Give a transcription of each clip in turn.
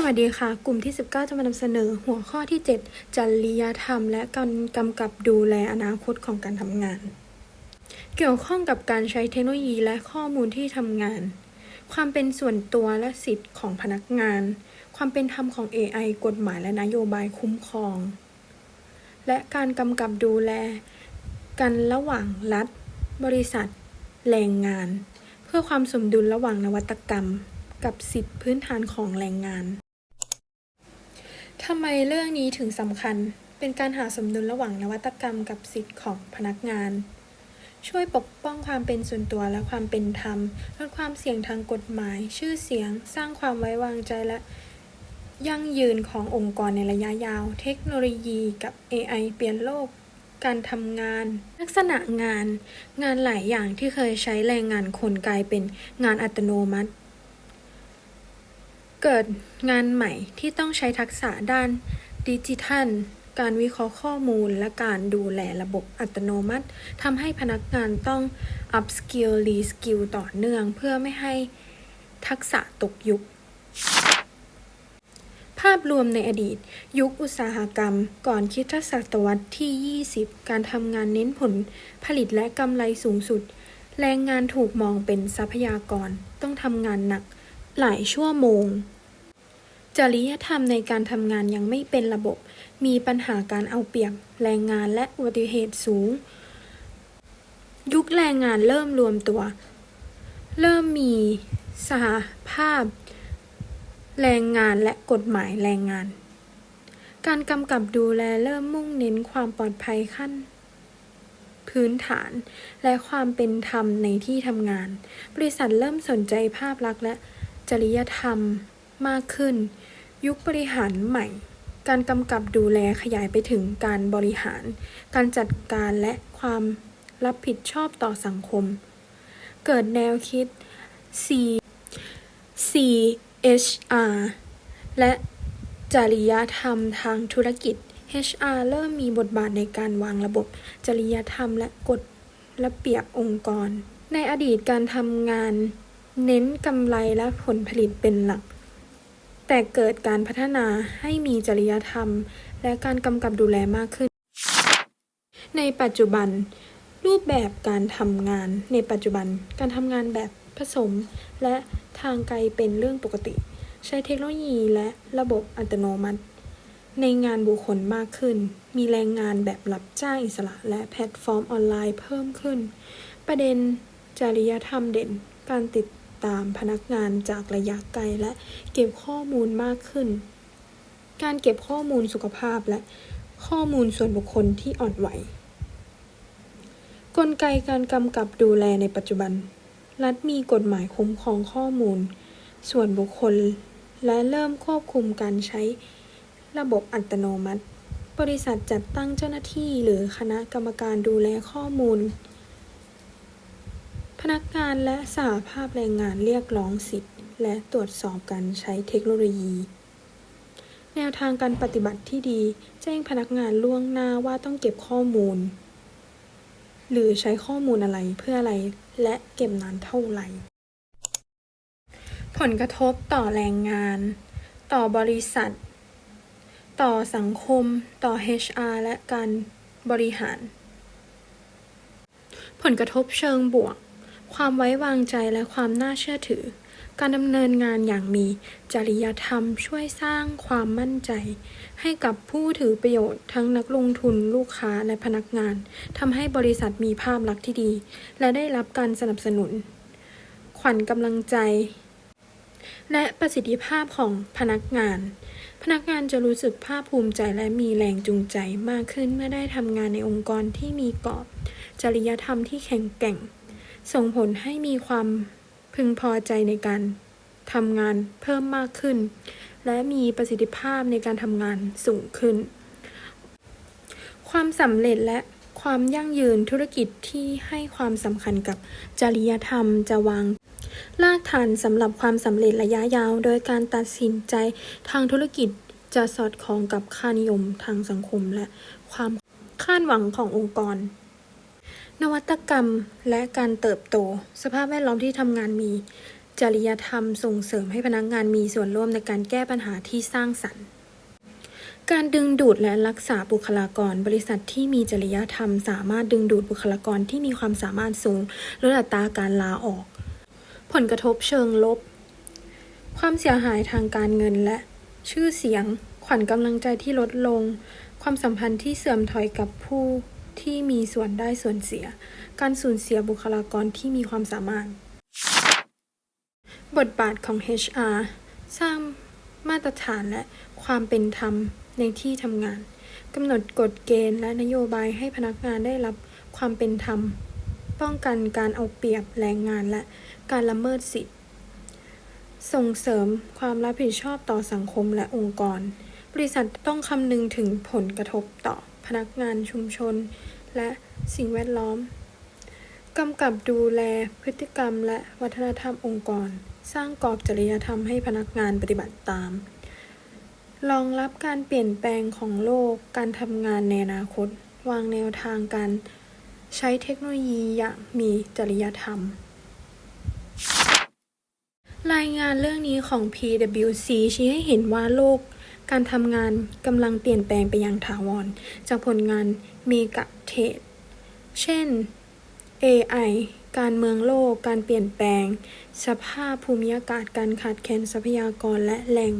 สวัสดีค่ะ กลุ่มที่ 19 จะมานำเสนอหัวข้อที่ 7 จริยธรรม และการกำกับดูแลอนาคตของการทำงาน เกี่ยวข้องกับการใช้เทคโนโลยีและข้อมูลที่ทำงาน ความเป็นส่วนตัวและสิทธิ์ของพนักงาน ความเป็นธรรมของ AI กฎหมายและนโยบายคุ้มครอง และการกำกับดูแล กันระหว่างรัฐ บริษัท แรงงาน เพื่อความสมดุลระหว่างนวัตกรรม กับสิทธิพื้นฐานของแรงงาน ทำไมเรื่องนี้ถึงสำคัญ เป็นการหาสมดุลระหว่างนวัตกรรมกับสิทธิของพนักงาน ช่วยปกป้องความเป็นส่วนตัวและความเป็นธรรม ลดความเสี่ยงทางกฎหมาย ชื่อเสียง สร้างความไว้วางใจและยั่งยืนขององค์กรในระยะยาว เทคโนโลยีกับ AI เปลี่ยนโลก การทำงาน ลักษณะงาน งานหลายอย่างที่เคยใช้แรงงานคนกลายเป็นงานอัตโนมัติ เกิดงานใหม่ที่ต้องใช้ทักษะด้านดิจิทัล การวิเคราะห์ข้อมูล และการดูแลระบบอัตโนมัติทำให้พนักงานต้อง upskill reskill ต่อเนื่อง เพื่อไม่ให้ทักษะตกยุค ภาพรวมในอดีต ยุคอุตสาหกรรม ก่อนคริดศตวรรษที่ 20 การทำงานเน้นผลผลิตและกำไรสูงสุด แรงงานถูกมองเป็นทรัพยากรต้องทำงานหนัก หลายชั่วโมง จริยธรรมในการทำงานยังไม่เป็นระบบ มีปัญหาการเอาเปรียบ แรงงานและอุบัติเหตุสูง ยุคแรงงานเริ่มรวมตัว เริ่มมีสหภาพ แรงงานและกฎหมายแรงงาน การกำกับดูแลเริ่มมุ่งเน้นความปลอดภัยขั้นพื้นฐานและความเป็นธรรมในที่ทำงาน บริษัทเริ่มสนใจภาพลักษณ์และ จริยธรรมมากขึ้น ยุคบริหารใหม่ การกำกับดูแลขยายไปถึงการบริหาร การจัดการและความรับผิดชอบต่อสังคม เกิดแนวคิด C CHR และจริยธรรมทางธุรกิจ HR เริ่มมีบทบาทในการวางระบบ จริยธรรมและกฎระเบียบองค์กร ในอดีตการทำงาน เน้นกำไรและผลผลิตเป็นหลัก แต่เกิดการพัฒนาให้มีจริยธรรม และการกำกับดูแลมากขึ้น ในปัจจุบัน รูปแบบการทำงาน ในปัจจุบันการทำงานแบบผสม และทางไกลเป็นเรื่องปกติ ใช้เทคโนโลยีและระบบอัตโนมัติ ในงานบุคคลมากขึ้น มีแรงงานแบบรับจ้างอิสระ และแพลตฟอร์มออนไลน์เพิ่มขึ้น ประเด็นจริยธรรมเด่น การติด ตามพนักงานจากระยะไกลและเก็บข้อมูลมากขึ้น การเก็บข้อมูลสุขภาพและข้อมูลส่วนบุคคลที่อ่อนไหว กลไกการกำกับดูแลในปัจจุบัน รัฐมีกฎหมายคุ้มครองข้อมูล ส่วนบุคคล และเริ่มควบคุมการใช้ระบบอัตโนมัติ บริษัทจัดตั้งเจ้าหน้าที่หรือคณะกรรมการดูแลข้อมูล พนักงานและสหภาพแรงงานเรียกร้องสิทธิ์และตรวจสอบการใช้เทคโนโลยี แนวทางการปฏิบัติที่ดี แจ้งพนักงานล่วงหน้าว่าต้องเก็บข้อมูล หรือใช้ข้อมูลอะไรเพื่ออะไร และเก็บนานเท่าไหร่ ผลกระทบต่อแรงงาน ต่อบริษัท ต่อสังคม ต่อ HR และการบริหาร ผลกระทบเชิงบวก ความไว้วางใจและความน่าเชื่อถือ การดำเนินงานอย่างมีจริยธรรมช่วยสร้างความมั่นใจ ให้กับผู้ถือประโยชน์ทั้งนักลงทุนลูกค้าและพนักงานทำให้บริษัทมีภาพลักษณ์ที่ดี และได้รับการสนับสนุน ขวัญกำลังใจ และประสิทธิภาพของพนักงาน พนักงานจะรู้สึกภาคภูมิใจและมีแรงจูงใจมากขึ้นเมื่อได้ทำงานในองค์กรที่มีกรอบ จริยธรรมที่แข็งแกร่ง ส่งผลให้มีความพึงพอใจในการทำงานเพิ่มมากขึ้น และมีประสิทธิภาพในการทำงานสูงขึ้น ความสำเร็จและความยั่งยืนธุรกิจที่ให้ความสำคัญกับจริยธรรมจะวางรากฐานสำหรับความสำเร็จระยะยาว โดยการตัดสินใจทางธุรกิจจะสอดคล้องกับค่านิยมทางสังคมและความคาดหวังขององค์กร นวัตกรรมและการเติบโต สภาพแวดล้อมที่ทำงานมี จริยธรรมส่งเสริมให้พนักงานมีส่วนร่วมในการแก้ปัญหาที่สร้างสรรค์ การดึงดูดและรักษาบุคลากร บริษัทที่มีจริยธรรม สามารถดึงดูดบุคลากรที่มีความสามารถสูงลดอัตราการลาออก ผลกระทบเชิงลบ ความเสียหายทางการเงินและ ชื่อเสียง ขวัญกำลังใจที่ลดลง ความสัมพันธ์ที่เสื่อมถอยกับผู้ ที่มีส่วนได้ส่วนเสีย การสูญเสียบุคลากรที่มีความสามารถ บทบาทของ HR สร้างมาตรฐานและความเป็นธรรมในที่ทำงานกำหนดกฎเกณฑ์และนโยบายให้พนักงานได้รับความเป็นธรรม ป้องกันการเอาเปรียบแรงงานและการละเมิดสิทธิส่งเสริมความรับผิดชอบต่อสังคมและองค์กร บริษัทต้องคำนึงถึงผลกระทบต่อ พนักงานชุมชน และสิ่งแวดล้อมกำกับดูแลพฤติกรรมและวัฒนธรรมองค์กร สร้างกรอบจริยธรรมให้พนักงานปฏิบัติตาม รองรับการเปลี่ยนแปลงของโลกการทำงานในอนาคต วางแนวทางการใช้เทคโนโลยีอย่างมีจริยธรรม รายงานเรื่องนี้ของ PwC ชี้ให้เห็นว่าโลก การทำงานกำลังเปลี่ยนแปลงไปอย่างถาวร จากผลงานเมกะเทรดเช่น AI การเมืองโลก การเปลี่ยนแปลง สภาพภูมิอากาศ การขาดแคลนทรัพยากรและแหล่ง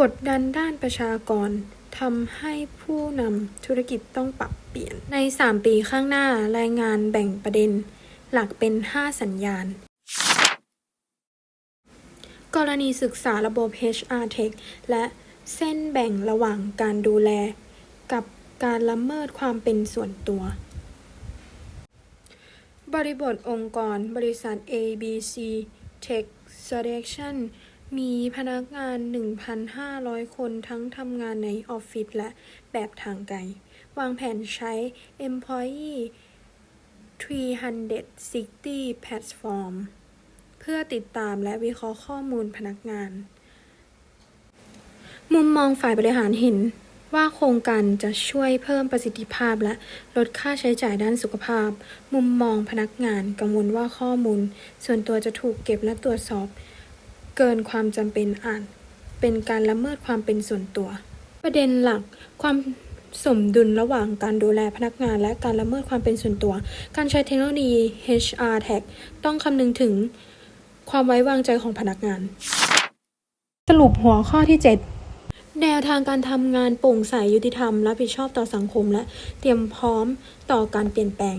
กดดันด้านประชากรทำให้ผู้นำธุรกิจต้องปรับเปลี่ยน ใน 3 ปีข้างหน้ารายงานแบ่งประเด็น หลักเป็น 5 สัญญาณ กรณีศึกษาระบบ HR Tech และเส้นแบ่งระหว่างการดูแล กับการละเมิดความเป็นส่วนตัว บริบทองค์กรบริษัท ABC Tech Selection มีพนักงาน 1,500 คนทั้งทำงานในออฟฟิศและแบบทางไกล วางแผนใช้ Employee 360 Platform เพื่อติดตามและวิเคราะห์ข้อมูลพนักงาน มุมมองฝ่ายบริหารเห็นว่าโครงการจะช่วยเพิ่มประสิทธิภาพและลดค่าใช้จ่ายด้านสุขภาพ มุมมองพนักงานกังวลว่าข้อมูล ส่วนตัวจะถูกเก็บและตรวจสอบ เกินความจำเป็นอาจเป็นการละเมิดความเป็นส่วนตัว ประเด็นหลักความสมดุลระหว่างการดูแลพนักงานและการละเมิดความเป็นส่วนตัว การใช้เทคโนโลยี HR Tag ต้องคำนึงถึง ความไว้วางใจของพนักงาน สรุปหัวข้อที่ 7 แนวทางการทำงานโปร่งใสยุติธรรม รับผิดชอบต่อสังคมและเตรียมพร้อมต่อการเปลี่ยนแปลง